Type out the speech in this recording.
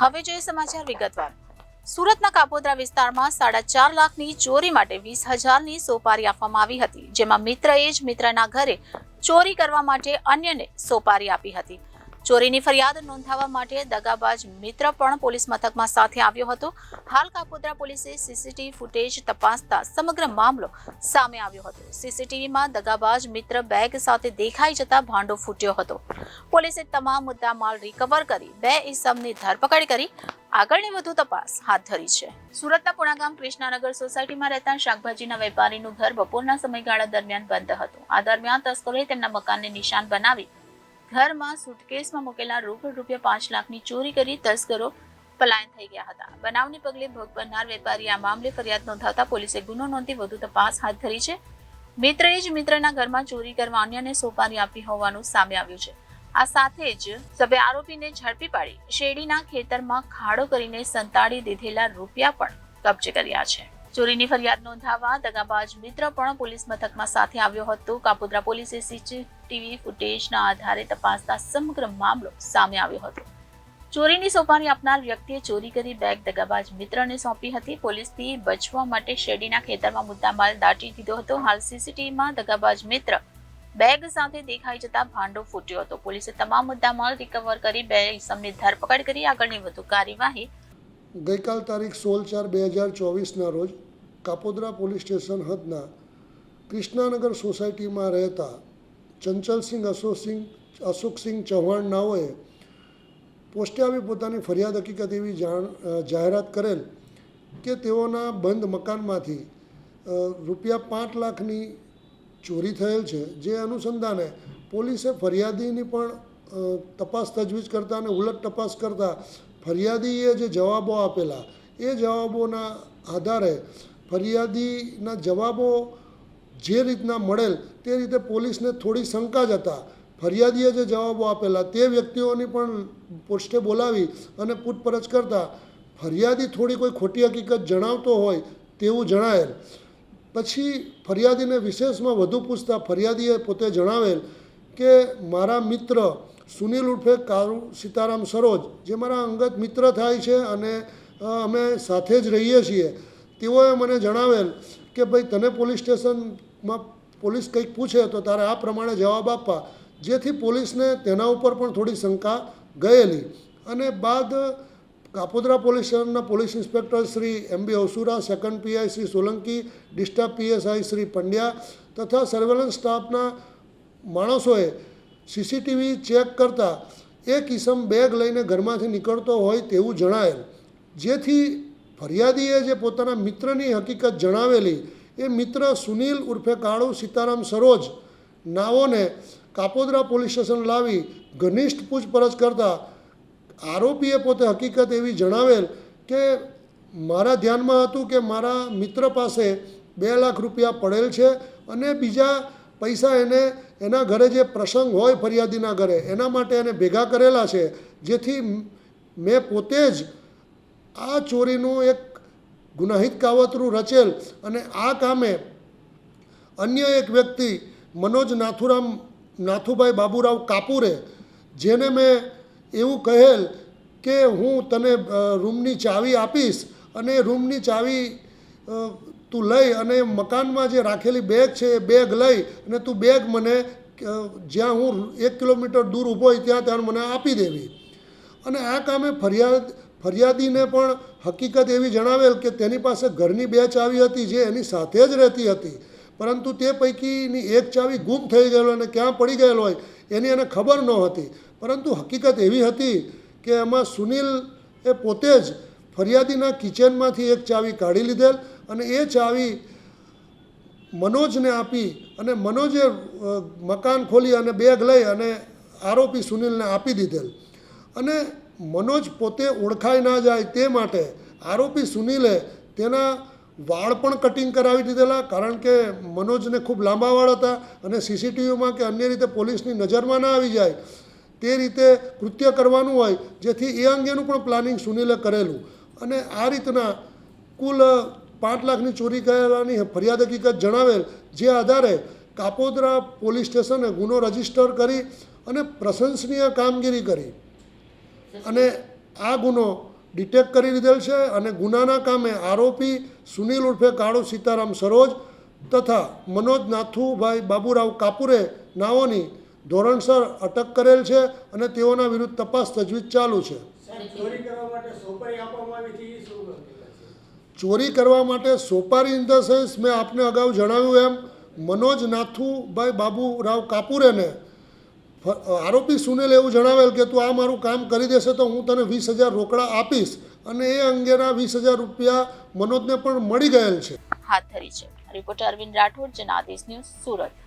હવે જોઈએ સમાચાર વિગતવાર. સુરતના કાપોદ્રા વિસ્તારમાં સાડા ચાર લાખની ચોરી માટે વીસ હજારની સોપારી આપવામાં આવી હતી, જેમાં મિત્રએ જ મિત્રના ઘરે ચોરી કરવા માટે અન્યને સોપારી આપી હતી. ચોરીની ફરિયાદ નોંધાવવા માટે દગાબાજ મિત્ર પણ પોલીસ મથકમાં સાથે આવ્યો હતો. હાલ કાપોદ્રા પોલીસે સીસીટીવી ફૂટેજ તપાસતા સમગ્ર મામલો સામે આવ્યો હતો. સીસીટીવીમાં દગાબાજ મિત્ર બેગ સાથે દેખાઈ જતા ભાંડો ફૂટ્યો હતો. પોલીસે તમામ મુદ્દા માલ રિકવર કરી બે ઇસમની ધરપકડ કરી આગળની વધુ તપાસ હાથ ધરી છે. સુરતના પુણાગામ કૃષ્ણાનગર સોસાયટીમાં રહેતા શાકભાજીના વેપારીનું ઘર બપોરના સમયગાળા દરમિયાન બંધ હતું. આ દરમિયાન તસ્કરોએ તેમના મકાનને નિશાન બનાવી ઘરમાં સુટકેસમાં મૂકેલા રોકડ રૂપિયા પાંચ લાખની ચોરી કરી તસ્કરો પલાયન થઈ ગયા હતા. બનાવને પગલે ભોગ બનનાર વેપારી આ મામલે ફરિયાદ નોંધાવતા પોલીસે ગુનો નોંધી વધુ તપાસ હાથ ધરી છે. મિત્રએ જ મિત્રના ઘરમાં ચોરી કરવા અન્યને સોપારી આપી હોવાનું સામે આવ્યું છે. આ સાથે જ સભ્ય આરોપીને ઝડપી પાડી શેરડીના ખેતરમાં ખાડો કરીને સંતાડી દીધેલા રૂપિયા પણ કબજે કર્યા છે. ચોરીની ફરિયાદ નોંધાવવા દગાબાજ મિત્ર પણ પોલીસ મથકમાં સાથે આવ્યો હતો. કાપોદ્રા પોલીસે સીસીટીવી ફૂટેજના આધારે તપાસતા સમગ્ર મામલો સામે આવ્યો હતો. ચોરીની સોપારી આપનાર વ્યક્તિએ ચોરી કરી બેગ દગાબાજ મિત્રને સોંપી હતી. પોલીસથી બચવા માટે શેરડીના ખેતરમાં મુદ્દામાલ દાટી દીધો હતો. હાલ સીસીટીવીમાં દગાબાજ મિત્ર બેગ સાથે દેખાઈ જતા ભાંડો ફૂટ્યો હતો. પોલીસે તમામ મુદ્દામાલ રિકવર કરી બે ઇસમની ધરપકડ કરી. આગળની વધુ કાર્યવાહી ગઈકાલ તારીખ સોળ ચાર બે હજાર ચોવીસના રોજ કાપોદ્રા પોલીસ સ્ટેશન હદના કૃષ્ણાનગર સોસાયટીમાં રહેતા ચંચલસિંહ અશોકસિંહ અશોકસિંહ ચૌહાણ નાઓએ પોસ્ટે આવી પોતાની ફરિયાદ હકીકત એવી જાણ જાહેરાત કરેલ કે તેઓના બંધ મકાનમાંથી રૂપિયા પાંચ લાખની ચોરી થયેલ છે, જે અનુસંધાને પોલીસે ફરિયાદીની પણ તપાસ તજવીજ કરતા અને ઉલટ તપાસ કરતા ફરિયાદીએ જે જવાબો આપેલા, એ જવાબોના આધારે ફરિયાદીના જવાબો જે રીતના મળેલ તે રીતે પોલીસને થોડી શંકા જ હતા. ફરિયાદીએ જે જવાબો આપેલા, તે વ્યક્તિઓની પણ પોસ્ટે બોલાવી અને પૂછપરછ કરતાં, ફરિયાદી થોડી કોઈ ખોટી હકીકત જણાવતો હોય તેવું જણાયેલ. પછી ફરિયાદીને વિશેષમાં વધુ પૂછતા ફરિયાદીએ પોતે જણાવેલ કે, મારા મિત્ર સુનિલ ઉર્ફે કારુ સીતારામ સરોજ, જે મારા અંગત મિત્ર થાય છે અને અમે સાથે જ રહીએ છીએ, તેઓએ મને જણાવેલ કે ભાઈ તને પોલીસ સ્ટેશનમાં પોલીસ કંઈક પૂછે તો તારે આ પ્રમાણે જવાબ આપવા. જેથી પોલીસને તેના ઉપર પણ થોડી શંકા ગયેલી. અને બાદ કાપોદ્રા પોલીસ સ્ટેશનના police inspector Shri M B Osura second PI Shri Solanki, disturb PSI Shri Pandya તથા સર્વેલન્સ સ્ટાફના માણસોએ સીસીટીવી ચેક કરતાં એક ઇસમ બેગ લઈને ઘરમાંથી નીકળતો હોય તેવું જણાયેલ. જેથી ફરિયાદીએ જે પોતાના મિત્રની હકીકત જણાવેલી, એ મિત્ર સુનિલ ઉર્ફે કાળુ સીતારામ સરોજ નાઓને કાપોદરા પોલીસ સ્ટેશન લાવી ઘનિષ્ઠ પૂછપરછ કરતા આરોપીએ પોતે હકીકત એવી જણાવેલ કે મારા ધ્યાનમાં હતું કે મારા મિત્ર પાસે બે લાખ રૂપિયા પડેલ છે અને બીજા પૈસા એને, એના ઘરે જે પ્રસંગ હોય ફરિયાદીના ઘરે, એના માટે એને ભેગા કરેલા છે, જેથી મેં પોતે જ આ ચોરીનું એક ગુનાહિત કાવતરું રચેલ અને આ કામે અન્ય એક વ્યક્તિ, મનોજ નાથુરામ, નાથુભાઈ બાબુરાવ કાપુરે, જેને મેં એવું કહેલ કે હું તને રૂમની ચાવી આપીશ અને રૂમની ચાવી તું લઈ અને મકાનમાં જે રાખેલી બેગ છે એ બેગ લઈ અને તું બેગ મને જ્યાં હું એક કિલોમીટર દૂર ઊભો હોય ત્યાં ત્યાં મને આપી દેવી. અને આ કામે ફરિયાદ, ફરિયાદીને પણ હકીકત એવી જણાવેલ કે તેની પાસે ઘરની બે ચાવી હતી જે એની સાથે જ રહેતી હતી. પરંતુ તે પૈકીની એક ચાવી ગુમ થઈ ગયેલો અને ક્યાં પડી ગયેલો હોય એની એને ખબર ન હતી પરંતુ હકીકત એવી હતી કે એમાં સુનિલ એ પોતે જ ફરિયાદીના કિચનમાંથી એક ચાવી કાઢી લીધેલ અને એ ચાવી મનોજને આપી અને મનોજે મકાન ખોલી અને બેગ લઈ અને આરોપી સુનિલને આપી દીધેલ. અને મનોજ પોતે ઓળખાઈ ના જાય તે માટે આરોપી સુનિલે તેના વાળ પણ કટિંગ કરાવી દીધેલા, કારણ કે મનોજને ખૂબ લાંબા વાળ હતા અને સીસીટીવીમાં કે અન્ય રીતે પોલીસની નજરમાં ના આવી જાય તે રીતે કૃત્ય કરવાનું હોય, જેથી એ અંગેનું પણ પ્લાનિંગ સુનિલે કરેલું. અને આ રીતના કુલ પાંચ લાખની ચોરી કરેલાની ફરિયાદ હકીકત જણાવેલ, જે આધારે કાપોદરા પોલીસ સ્ટેશને ગુનો રજિસ્ટર કરી અને પ્રશંસનીય કામગીરી કરી. અને આ ગુનો ડિટેક્ટ કરી લીધેલ છે અને ગુનાના કામે આરોપી સુનિલ ઉર્ફે કાળો સીતારામ સરોજ તથા મનોજ નાથુભાઈ બાબુરાવ કાપુરે નાઓની ધોરણસર અટક કરેલ છે અને તેઓના વિરુદ્ધ તપાસ તજવીજ ચાલુ છે સાહેબ ચોરી કરવા માટે સોપારી આપવામાં આવી હતી એ શું હકીકત છે ચોરી કરવા માટે સોપારી ઇન ધ સેન્સ મેં આપને અગાઉ જણાવ્યું એમ, મનોજ નાથુભાઈ બાબુરાવ કાપુરેને આરોપી સુનિલ એવું જણાવેલ કે તું આ મારું કામ કરી દેશે તો હું તને વીસ હજાર રોકડા આપીશ અને એ અંગેના વીસ હજાર રૂપિયા મનોજને પણ મળી ગયેલ છે. હાથ ધરી છે. Reporter Arvind Rathod, Janadesh news Surat.